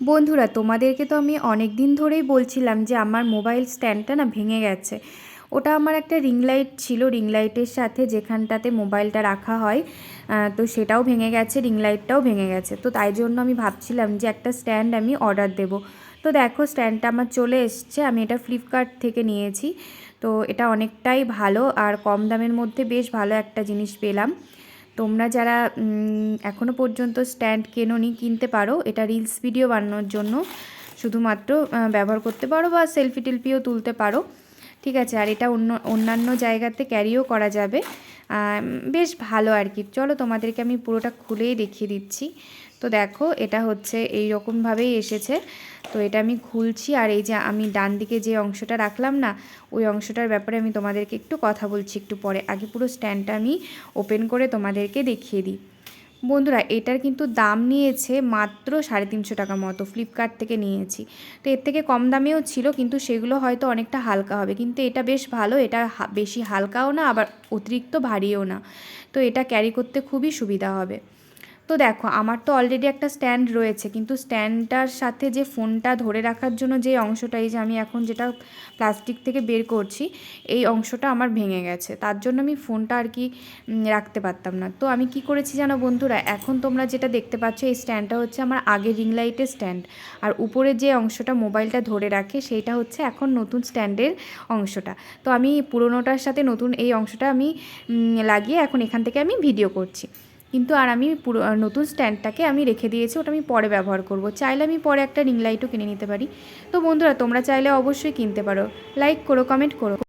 বন্ধুরা, তোমাদেরকে তো আমি অনেক দিন ধরেই বলছিলাম যে আমার মোবাইল স্ট্যান্ডটা না ভেঙে গেছে। ওটা আমার একটা রিং লাইট ছিল, রিং লাইটের সাথে যেখানটাতে মোবাইলটা রাখা হয় তো সেটাও ভেঙে গেছে, রিং লাইটটাও ভেঙে গেছে। তো তাই জন্য আমি ভাবছিলাম যে একটা স্ট্যান্ড আমি অর্ডার দেব। তো দেখো, স্ট্যান্ডটা আমার চলে এসছে, আমি এটা ফ্লিপকার্ট থেকে নিয়েছি। তো এটা অনেকটাই ভালো আর কম দামের মধ্যে বেশ ভালো একটা জিনিস পেলাম। তোমরা যারা এখনও এখনও পর্যন্ত স্ট্যান্ড কেনোনি, কিনতে পারো। এটা রিলস ভিডিও বানানোর জন্য শুধুমাত্র ব্যবহার করতে পারো বা সেলফি টেলফিও তুলতে পারো। ঠিক আছে, আর এটা অন্য, অন্যান্য জায়গাতে ক্যারিও করা যাবে। বেশ ভালো আর কি। চলো তোমাদেরকে আমি পুরোটা খুলেই দেখিয়ে দিচ্ছি। তো দেখো, এটা হচ্ছে এই রকমভাবেই এসেছে। তো এটা আমি খুলছি আর এই যে আমি ডান দিকে যে অংশটা রাখলাম না, ওই অংশটার ব্যাপারে আমি তোমাদেরকে একটু কথা বলছি একটু পরে। আগে পুরো স্ট্যান্ডটা আমি ওপেন করে তোমাদেরকে দেখিয়ে দিই। বন্ধুরা, এটার কিন্তু দাম নিয়েছে মাত্র সাড়ে তিনশো টাকার মতো ফ্লিপকার্ট থেকে নিয়েছি। তো এর থেকে কম দামেও ছিল, কিন্তু সেগুলো হয়তো অনেকটা হালকা হবে। কিন্তু এটা বেশ ভালো, এটা বেশি হালকাও না, আবার অতিরিক্ত ভারীও না। তো এটা ক্যারি করতে খুবই সুবিধা হবে। তো দেখো, আমার তো অলরেডি একটা স্ট্যান্ড রয়েছে, কিন্তু স্ট্যান্ডটার সাথে যে ফোনটা ধরে রাখার জন্য যে অংশটা, এই যে আমি এখন যেটা প্লাস্টিক থেকে বের করছি, এই অংশটা আমার ভেঙে গেছে। তার জন্য আমি ফোনটা আর কি রাখতে পারতাম না। তো আমি কি করেছি জানো বন্ধুরা, এখন তোমরা যেটা দেখতে পাচ্ছ, এই স্ট্যান্ডটা হচ্ছে আমার আগে রিং লাইটের স্ট্যান্ড আর উপরে যে অংশটা মোবাইলটা ধরে রাখে, সেইটা হচ্ছে এখন নতুন স্ট্যান্ডের অংশটা। তো আমি পুরোনোটার সাথে নতুন এই অংশটা আমি লাগিয়ে এখন এখান থেকে আমি ভিডিও করছি। কিন্তু আর আমি পুরো নতুন স্ট্যান্ডটাকে আমি রেখে দিয়েছি, ওটা আমি পরে ব্যবহার করব। চাইলে আমি পরে একটা রিং লাইটও কিনে নিতে পারি। তো বন্ধুরা, তোমরা চাইলে অবশ্যই কিনতে পারো। লাইক করো, কমেন্ট করো।